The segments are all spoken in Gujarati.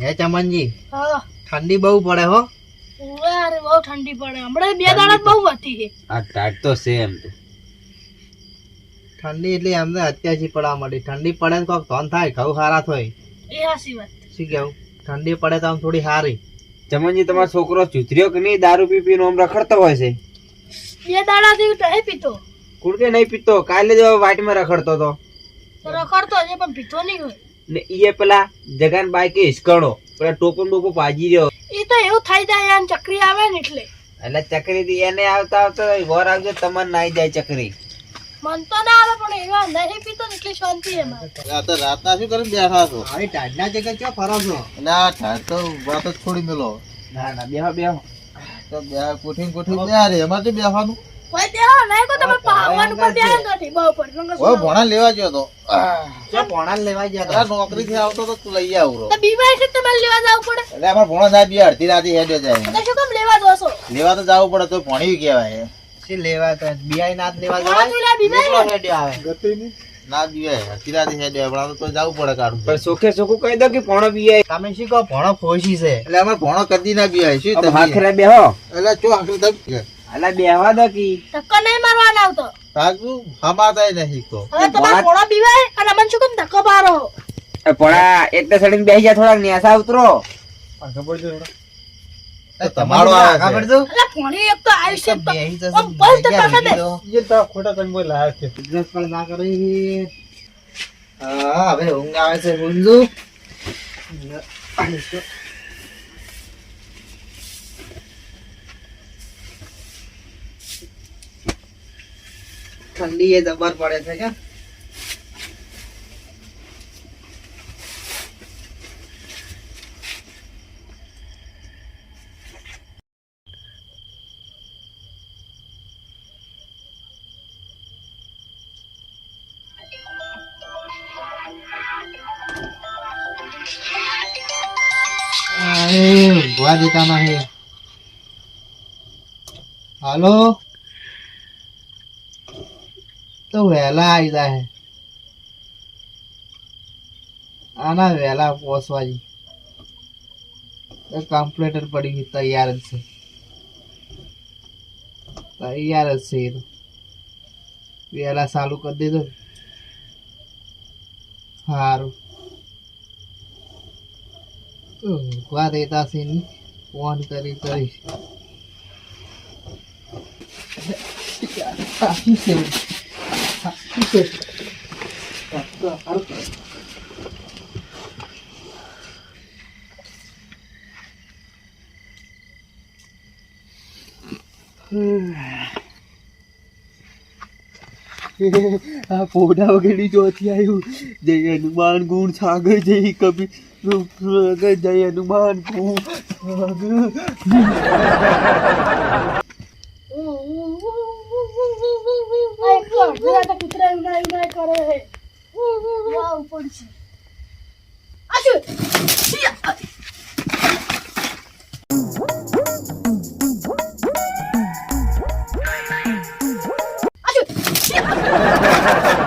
હે ચમનજી? હા. ઠંડી બહુ પડે હો. અરે બહુ ઠંડી પડે. હમણાં બે દાડા બહુ હતી છે. આ ટાટ તો છે. એમ તો ઠંડી એટલે અમને અત્યારથી પડવા મળી ઠંડી પડે ને કોક ધોન થાય ઘઉં સારા થાય. એ હાસી વાત. શું કેવું? ઠંડી પડે તો આમ થોડી સારી. ચમનજી તમારો છોકરો ચૂતર્યો કે નહીં? દારૂ પી પીને આમ રખડતો હોય છે. બે દાડાથી નહીં પીતો. કુડકે નહીં પીતો? કાલે જ વાટમાં રખડતો તો. રખડતો છે પણ પીતો નહીં હોય. ને ઈએ પેલા જગાન બાઈકે હિસકણો. પેલા ટોપન બોપો ભાજી રહ્યો. એ તો એવું થઈ જાય યાર ચકરી આવે ને એટલે. એટલે ચકરી થી એને આવતા આવતા વર આવજો તમને નાઈ જાય ચકરી. મન તો ના આવે પણ એવા નહીં પીતો ને એટલી શાંતિ એમાં. રાતના શું કરીને બેઠા છો? આવી ટાઢના જગ્યા ક્યાં ફરો છો? ના આ તો વાત જ છોડી મેલો. ના ના બેહો બેહો. તો બે કોઠી કોઠી બે રે એમાંથી શું બેસવાનું કોઈ દેહો નહીં કો તમે પાવન ઉપર બેન નથી બહુ પર ભણા લેવા ગયો તો. પોણા લેવા ગયા નોકરી થી આવતો તો તું લઈ આવરો બીમાર છે તમારે લેવા જવું પડે. એટલે અમારે ભણો સાહેબ બી અડધી રાતે હેડ્યો જાય. શું કામ લેવા જોશો લેવા તો જવું પડે તો ભણી કહેવાય. શું લેવા તો? બિયાઈ નાથ લેવા ભણા તું લે બીમાર જવાય? હેડ્યો આવે. ના બીવાય અડધી રાતે હેડ્યો હમણાં તો જવું પડે કાઢું પણ સોખે સોખું કહી દો કે ભણો બીએ તમે શું કહો ભણો ખોશી છે. એટલે અમારે ભણો કદી ના બીવાય શું તમે? હાખરે બેહો. એટલે ચો આખરી તમે અલા બેહવા દો કી. ધક્કો નહીં મારવાનો આવતો. સાચું હમાતાય નહીં તો હવે તમારે પોણા પીવાય અને મન શું કેમ ધક્કો મારો. પોણા એટલે સડીને બેહી જા થોડા નેસા ઉતરો. તમારો છે. ખબર તું એટલે પોણી એક તો આયુષ્ય તો બેહી જશે આમ બસ તો જગ્યા તમે લીધી છે. બિઝનેસ પણ ના કરી હા હવે ઊંઘ આવે છે ઊંઘું ઠંડી એ જબર પડે છે કે ઊંઘવા દેતા નહીં હાલો? તો વહેલા આવી જાય આના વહેલા પહોંચવાજી. કમ્પ્લેટર પડી તૈયાર જ છે. તૈયાર જ છે એ તો. વહેલા ચાલુ કરી દેજો. સારું ઊંઘવા દેતા નહીં ફોન કરી કરી. આ પોડા વગેરે ચોથી આવ્યું જય હનુમાન ગુણ સાગર જય કબી જય હનુમાન ગુણ સાગર આ એક તો અડધી રાતે કૂતરા ઉના ઉના કરે છે વાવ પડશે આ શું શિયા. આ શું શિયા.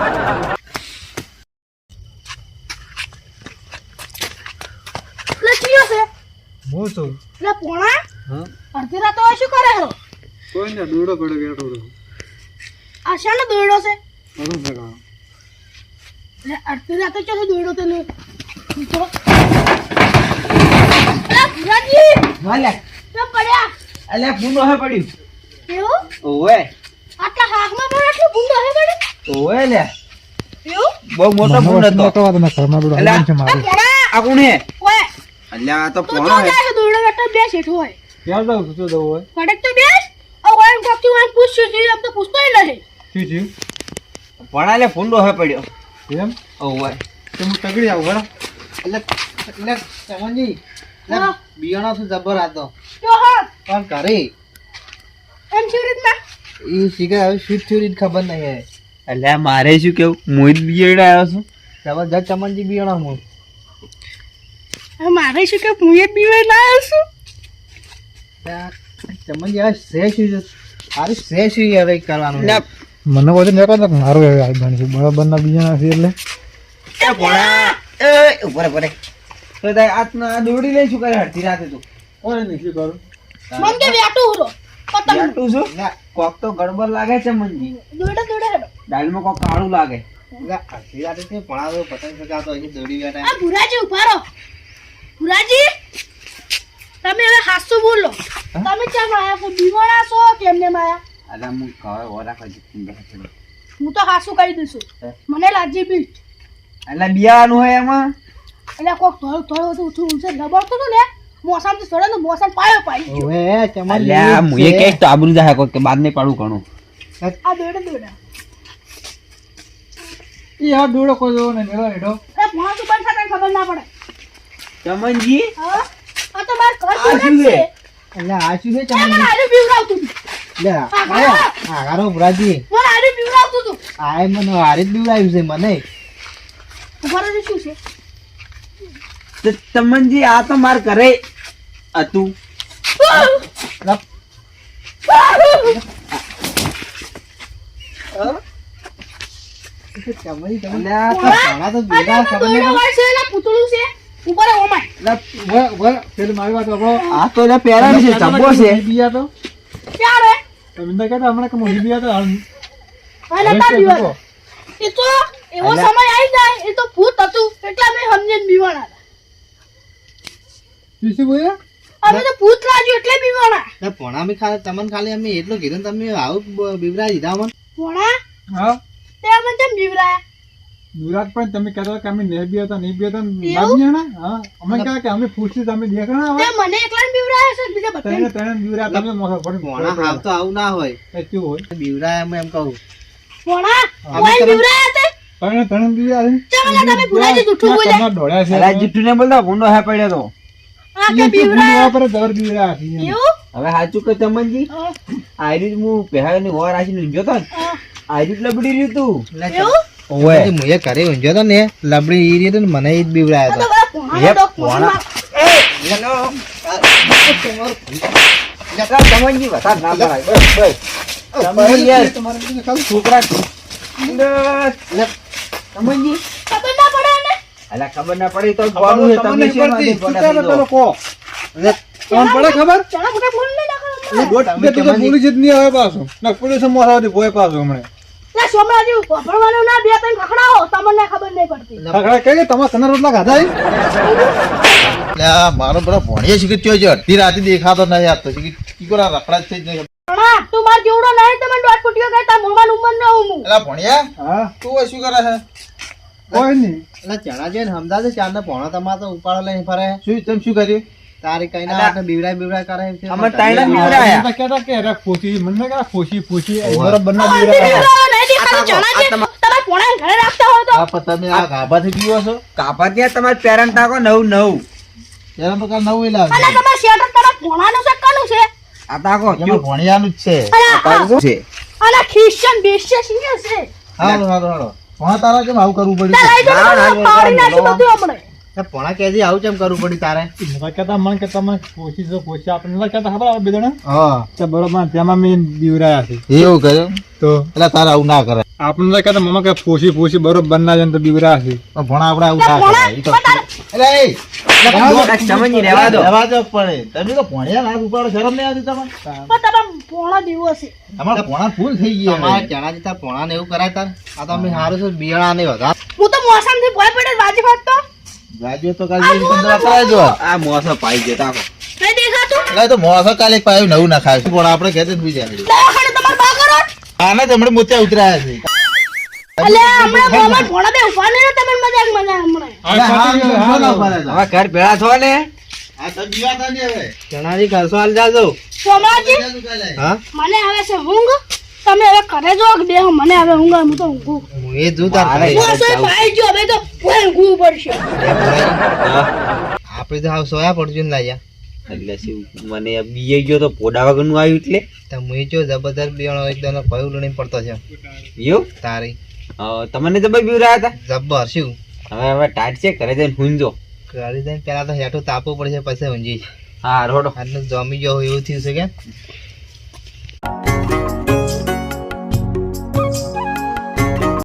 લે ચિયો છે હું છું લે પોણા હા અડધી રાતે હવે શું કરે રો કોઈ ને દોડો પડે બેઠો આ શાનો દોયડો છે? ઘણું ભેગા લે અડધી રાતે ચાલો દોયડો તને તો રાજી વાલે. તો પડ્યા. અલે ફૂનો હે પડ્યું એવું? ઓવે. આટલા હાથમાં પણ આટલું ભૂંડો હે પડે? ઓવે લે. એવું? બહુ મોટો ફૂન હતો. અલ્યા આ પોણા આ કોણ હે ઓય. અલ્યા આ તો તો હે જાય છે બેઠો બે શેઠ હોય. ક્યાં જાઉં શું જવું હોય? ફડક તો બેસ. આ ઓય કોકથી વાન પૂછ્યું છે એમ તો પૂછતોય નહીં શું થયું? પણ લે ફૂંડો હે પડ્યો. એમ? ઓવે તો હું તગડી આવું બરાબર એટલે એટલે ચમનજી હા. બિયાણો શું જબર હતો હા. પણ કરે? એમ શું રીતના? એ શીખે હવે શું થયું ખબર નહીં હે એટલે મારે શું કેવું? મોહિત બિયડ આવ્યો છું. જબરજસ્ત ચમનજી બિયાણો હું. મારે શું કે હું એ બીવે ના આવશું ચમનજી હવે શ્રેષ્ઠ સારું શ્રેષ હવે કરવાનું. મને કોઈ ને કહો મારું બરાબર ના બીજા નથી એટલે. એ ભોળા એ ઉપર ઉપર તો તારે આજના આ દોડી લઈ શું કરે અડધી રાતે તું? ઓરે નહીં શું કરું? મન કે વેટું ઉરો પતંગ. જાટું છું કોક તો ગડબડ લાગે છે મનજી દોડે દોડે દાલમાં કોક કાળું લાગે. અડધી રાતે છે ભણાવે પતંગ ચગાવતો અહીં દોડી બેઠા આ ભુરાજી ઊભા રહો. ભુરાજી તમે હવે હાસુ બોલો. તમે કેમ આયા છો? બીમારા છો કેમ ને અરે હું ખબર ઓરા ખાજી કુંડા ખાતે હું તો હાસુ કહી દઈશું. મને લાજી બીટ એટલે બિયાનું હોય એમાં? એટલે કોક થોડું થોડું તો ઉઠું ઉઠે દબાવતો તો ને? મોસમ તો સડે ને મોસમ પાયો પાઈ ગયો. તમાર ચમન અલ્યા એ કે તો આબરૂ જાય કોક કે બાદ નહીં પાડું ઘણું. આ દોડે દોડે ઈ આ દોડો કોઈ જો ને નેડો નેડો અરે મોહ તો બંધ તને ખબર ના પડે. ચમનજી હા? આ તો માર ઘર છે? છે. એટલે આ શું છે ચમનજી મને મારું બીવડાવતું. હતું લે આ આ ગારો ભરાજી મને આડું બીવડાવતું તું. આય મને હારે જ બીવડાવ્યું છે મને. રહેજો શું છે? તો ચમનજી આ તો માર ઘરે હતું. લપ. તમે અલ્યા તો ભણા તો બીવડા ખબર નહીં દોડે હોય છે એના પૂતળું છે. ઉપર ઓમાય. લે, ઊભો, ઊભો. પેલી મારી વાત આ તો પહેરાનું છે ચબ્બો છે. બીજા તો. તમે કહેતા હમણાં કે મોદી બિયા તો અને હવે તાર તો બીવાના જુઓ. એ તો એવો સમય આવી જાય એ તો ભૂત હતું. એટલે અમે સમજીને હતા. શું બોલ્યા? અમે તો ભૂત લાગ્યું એટલે એટલે ભણા અમે ખાલી તમને ખાલી અમે એટલું કીધું તમે આવું બ- બીવડાવી દીધા અમને ભોણા હા. તે અમે કેમ બીવરાયા? યુવરાજ પણ તમે કહેતા હતા કે અમે નહીં બી હતા નહીં બી હતા? બાદ ને હા અમે કહ્યા કે અમે પૂછ્યું તમે દેખાણા તે હવે. મને એકલા બીવરાયા છે બીજા બધા? તને તને બીવરા તમે મોઢા પડી મોણા હાલ તો આવું ના હોય. એ શું હોય? બીવડાય એમ એમ કહું. મોણા કોઈ બીવરાયા છે તને ત્રણે યુવરાજ ચાલો તમે ભુલાજી જૂઠું બોલે તમારા ડોળ્યા છે અરે જૂઠું ને બોલતા ભૂંડો હે પડ્યો તો. આ કે બીવરાયા પર દર બીવરા હતી. હવે સાચું કે તમનજી આયરી હું પહેરાવીને વર રાખીને ઊંઘ્યો તો. આયરી લબડી રહ્યું તું. એવું? ઓવે. મુએ ઘરે ઊંઝ્યો તો ને લબડી ઈ રીતે મને ઈ જ બીવડાયો તો. બધા ભોણાનો એ ભોણા. મશીનમાં- ચમનજી વધારે ના ભરાય. બસ બસ. ચમનજી યાર. તમારે ખાલી. છોકરા ચમનજી ખબર ના પડે ને અલા ખબર ના પડી તો ખબર તમને તમને પડતી. દે શું ચાલે ગોળા પેલો કહો? તમને પડે ખબર? ચાલો મોટા ફોન લઈ નાખો એ તમે તો કેમ જ નહીં આવે પાછું. ના પોલીસ મોસાવાથી ભોય પાછું હમણાં. લે સોમરાજી વાપરવાનું ના બે ત્રણ ખખડાવો તમને ખબર નહીં પડતી. ખખડા કઈ તમારા સના રોટલા ખાધા ઈ? મારો પેલો ભણીએ શીખી થયો છે અડધી રાતે દેખાતો નહીં આપતો કે કીકોરા રખડા જ થઈ જ નહીં ભણા તું માર જેવડો નહીં તમે દોઢ ફૂટીઓ કહેતા મોમાં ઉંમર ન હું. એટલે ભણ્યા? હા. તું શું કરે છે? કોઈ નહીં. એટલે ચણા છે ને સમજાશે ચાર ને ભણો તમારે તો ઉપાડો લઈને ફરે. શું તમે શું કર્યું તારી કઈ ના. આપણે બીવડાય બીવડાય કરે છે. અમે તાઈના બીવડાયા. મને કે અરે ખોટી મને. બરોબર ના નહીં ઘરે રાખતા હોય તો. આ પણ તમે આ ગાભાથી પીવો છો? કાપા ત્યાં તમારે પેરેન્ટ તાકો નવું નવું. એના તો કાંઈ એ લાગે અને તમારે શેટર તમારે પોણાનું છે કનું છે? આ તાકો એમાં ભણ્યાનું જ છે. શું છે. અને ખ્રિશ્ચન બેસ્ય છે હાલો હાલો હાલો. ભણા તારા કેમ આવું કરવું પડ્યું ના, ના, પાડી નાખ્યું બધું હમણાં. ભણા કેજી આવું કેમ કરવું પડ્યું તારે? મને તો કહેતા મને કે તમે ખોટી છો ખોટી આપણે કહેતા ખબર આવે બે હા. કે બરોબર તેમાં મેં બીવરાયા છે. એવું કર્યું તો? એટલે તારે આવું ના કરે આપણે તો કહેતા મમ્મા કે ફોસી ફોસી બરોબર ના જાય તો બીવરાયા છે. પણ ભણા આપણે આવું ના કરે તો એટલે એ રહેવા દો. રહેવા દો પણ તમે તો ભણ્યા લાગ ઉપાડો શરમ નહીં આવતી તમે પણ તમારે પોણા દેવો છે અમારા પોણા ફૂલ થઈ ગયા તમારે ચણા જીતા પોણા ને એવું કરાય તાર? આ તો અમે સારું છે બિયાણા ને વધારે. હું તો મોસમથી ભય પડે વાજી તો કાલે આ મોસો પાઈ ગયો તાકો. નહીં દેખાતું? તો મોસો કાલે એક પાયું નવું ના ખાય પણ આપણે કહેते જ બીજા દવાખાને તમારે બા કરો. આને જ હમણાં ઉતરાયા છે. એટલે હમણાં મોમાં ભોણા બે ઊભા નહીં તમે મજાક મજાક હમણાં. આ ખાતી હોય, હાલો. હવે ઘર ભેળા થો ને? આ તો જીવાતા નહીં હવે. ચણાજી ખર્ચો હાલ જાજો સોમરાજી હા? મને આવે છે ઊંઘ. તમે હવે ઘરે જો બે મને હવે ઊંઘ હું તો ઊંઘું. હું એ જો તાર મારે હું સોય ભાઈ જો હવે તો કોઈ ઊંઘવું પડશે. આપણે તો હાવ સોયા પડશું ને લાયા એટલે શું મને બીએ ગયો તો પોડા વગરનું આવ્યું એટલે? તો મુઈ જો જબરદસ્ત બેણો એકદમ કયું લણી પડતો છે. એવું? તારી. તમને જબર બીવ રહ્યા હતા? જબ્બર શું? હવે હવે ટાઈટ છે ઘરે જઈને હુંજો. કરે દઈને પેલા તો હેઠું તાપવું પડશે પછી ઊંઘી હા રોડો. આજનું જમી ગયો હોય એવું થયું છે કે?